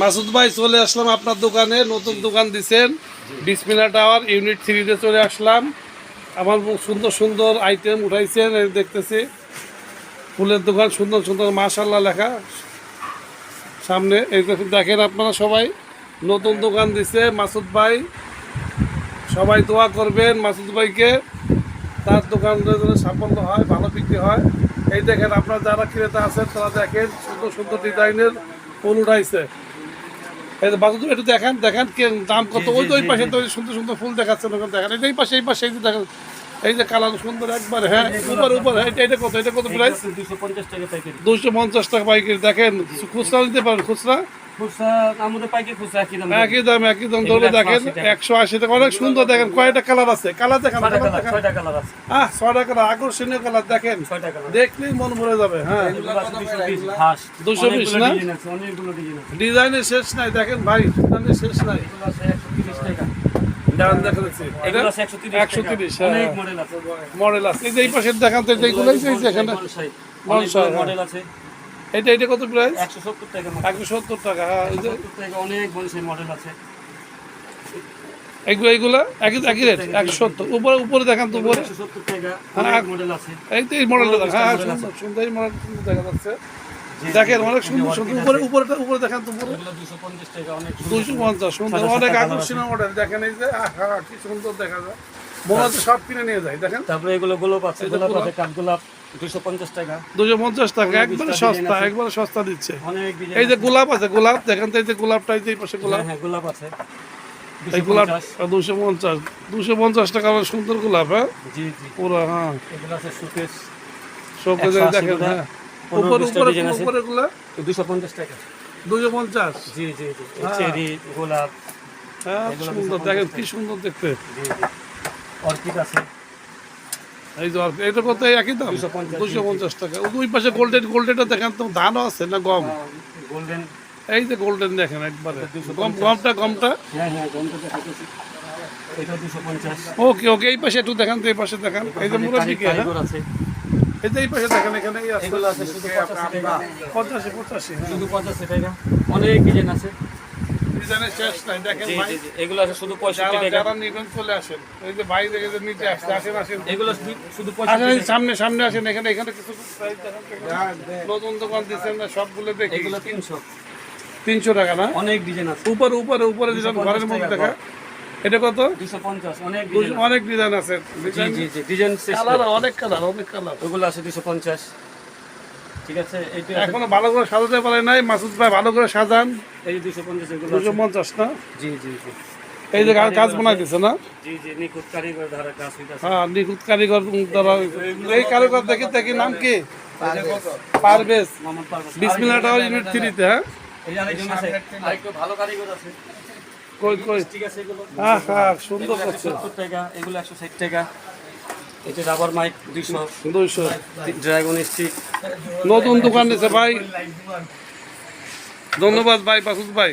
মাসুদ ভাই চলে আসলাম আপনার দোকানে, নতুন দোকান দিছেন। বিসমিলা টাওয়ার, ইউনিট থ্রিতে চলে আসলাম। আমার সুন্দর সুন্দর আইটেম উঠাইছেন দেখতেছি। ফুলের দোকান সুন্দর সুন্দর মাশাল্লাহ লেখা। সামনে, এই দেখুন আপনারা সবাই, নতুন দোকান দিছে মাসুদ ভাই। সবাই দোয়া করবেন মাসুদ ভাইকে। তার জন্য সাফল্য হয়, ভালো বিক্রি হয়। এই দেখেন আপনারা যারা ক্রেতা আছেন, তারা দেখেন সুন্দর সুন্দর ডিজাইনের ফুল উঠাইছে। একটু দেখেন দেখেন কে দাম কত। ওই তো ওই পাশে তো সুন্দর সুন্দর ফুল দেখাচ্ছেন ওখানে দেখেন। এই এই পাশে এই পাশে এই যে দেখেন। এই যে কালার সুন্দর একবার হ্যাঁ উপর উপর এটা এটা কত এটা কত প্রাইস দুশো পঞ্চাশ টাকা পাইকারি দুশো পঞ্চাশ টাকা পাইকারি দেখেন খুচরা নিতে পারেন খুচরা? একই দাম একই দাম দেখেন একশো আশি টাকা। অনেক সুন্দর দেখেন কয়টা কালার আছে? কালার দেখেন ছয়টা কালার কালার দেখেন। ছয়টা কালার আছে। আহ ছয়টা কালার আকর্ষণীয় কালার দেখেন। দেখলেই মন ভরে যাবে হ্যাঁ। দুশো বিশ না? ডিজাইন আছে অনেকগুলো ডিজাইন আছে। ডিজাইনের শেষ নাই দেখেন ভাই ডিজাইনের শেষ নাই। এগুলো আছে একশো তিরিশ টাকা। দেখেন দেখাচ্ছি। এগুলো আছে একশো তিরিশ একশো তিরিশ অনেক মডেল আছে। এই যে দেখান তো এইগুলো এই যে এই যে এখানে। বনসাই বনসাই, হ্যাঁ। মডেল আছে। এটা এটা কত প্রাইস একশো সত্তর টাকা একশো সত্তর টাকা হ্যাঁ টাকা অনেক বনসাই মডেল আছে। একই একই রেট একশো সত্তর। উপরে উপরে দেখান তো উপরে। টাকা হ্যাঁ, অনেক মডেল আছে। এই তো এই মডেলটা দেখেন হ্যাঁ সুন্দর সুন্দর এই মডেল সুন্দর দেখা যাচ্ছে। দেখেন অনেক সুন্দর সুন্দর। উপরে উপরেটা উপরে দেখান তো উপরে। দুশো পঞ্চাশ টাকা সুন্দর। অনেক আকর্ষণীয় মডেল দেখেন এই যে আহা কি সুন্দর দেখা যায়। মনে হচ্ছে সব কিনে নিয়ে যায় দেখেন। তারপরে এগুলো গোলাপ আছে গোলাপ। আছে কাঠগোলাপ। দুশো পঞ্চাশ টাকা। দুশো পঞ্চাশ টাকা একবারে সস্তা একবারে সস্তা দিচ্ছে। এই যে গোলাপ আছে গোলাপ দেখেন তো এই যে গোলাপটা এই পাশে গোলাপ। হ্যাঁ হ্যাঁ গোলাপ আছে। এই গোলাপ দুশো পঞ্চাশ। দুশো পঞ্চাশ। টাকা সুন্দর গোলাপ হ্যাঁ? জি জি। পুরো হ্যাঁ। এগুলো আছে সুকেশ সব কিছু 180 দেখেন হ্যাঁ। পনেরো উপরে উপরে design আছে। উপরে গুলা দুশো পঞ্চাশ টাকা। দুশো পঞ্চাশ? জি জি জি। চেরি গোলাপ। হ্যাঁ সুন্দর দেখেন কি সুন্দর দেখতে। জি জি। অর্কিড আছে। এই আর এটা কত? একই দাম? দুশো পঞ্চাশ টাকা। ওই পাশে গোল্ডেন গোল্ডেনটা দেখেন তো ধানও আছে না গম? গোল্ডেন এই যে গোল্ডেন দেখেন একবারে। গম গমটা গমটা? হ্যাঁ হ্যাঁ পঞ্চাশ। ওকে ওকে এই পাশে একটু দেখান তো এই পাশে দেখান। এই যে এই যে এই পাশে দেখেন এখানে এই আছে। শুধু টাকা। অনেক ডিজাইন আছে। ডিজাইনের শেষ নাই। দেখেন ভাই এগুলো আছে শুধু পঁয়ষট্টি যারা টাকা। যারা নিবেন চলে আসেন এই যে ভাই দেখে যে নিচে আসছে আসেন আসেন এগুলো শুধু- শুধু আসেন পঁয়ষট্টি এই টাকা। সামনে সামনে আসেন এখানে এখানে কিছু দেখান নতুন দোকান দিচ্ছেন না সবগুলো দেখি। এগুলো তিনশো। তিনশো টাকা না? অনেক ডিজাইন আছে। উপরে উপরে উপরে দিলাম ঘরের মধ্যে দেখা। এটা কত? অনেক ডিজাইন অনেক ডিজাইন আছে। জি জি জি ডিজাইন কালার অনেক কালার অনেক কালার ওগুলো আছে দুশো পঞ্চাশ। ঠিক আছে এখনও ভালো করে সাজাতে পারে নাই মাসুদ ভাই ভালো করে সাজান। এই দুশো পঞ্চাশ দুশো পঞ্চাশ না? জি জি জি। এই যে গা- কাজ বানাই দিছে না? জি জি নিখুঁত কারিগর ধারা কাজ হইতাছে। হ্যাঁ নিখুঁত কারিগর দ্বারা এই কারিগর দেখি দেখি নাম কি? পারভেজ। মোহাম্মদ পারভেজ বিসমিল্লাহ টাওয়ার ইউনিট থ্রিতে হ্যাঁ? এই আরেকজন আছে। আরেকটু ভালো কারিগর আছে। কই কই? ঠিক আছে এগুলো। হ্যাঁ হ্যাঁ সুন্দর এগুলো একশো করছে টাকা এগুলো একশো ষাট টাকা। এটা রাবার মাইক দুইশো। দুইশো। ড্রাগন স্টিক নতুন দোকান ভাই। ধন্যবাদ ভাই বাসুদ ভাই।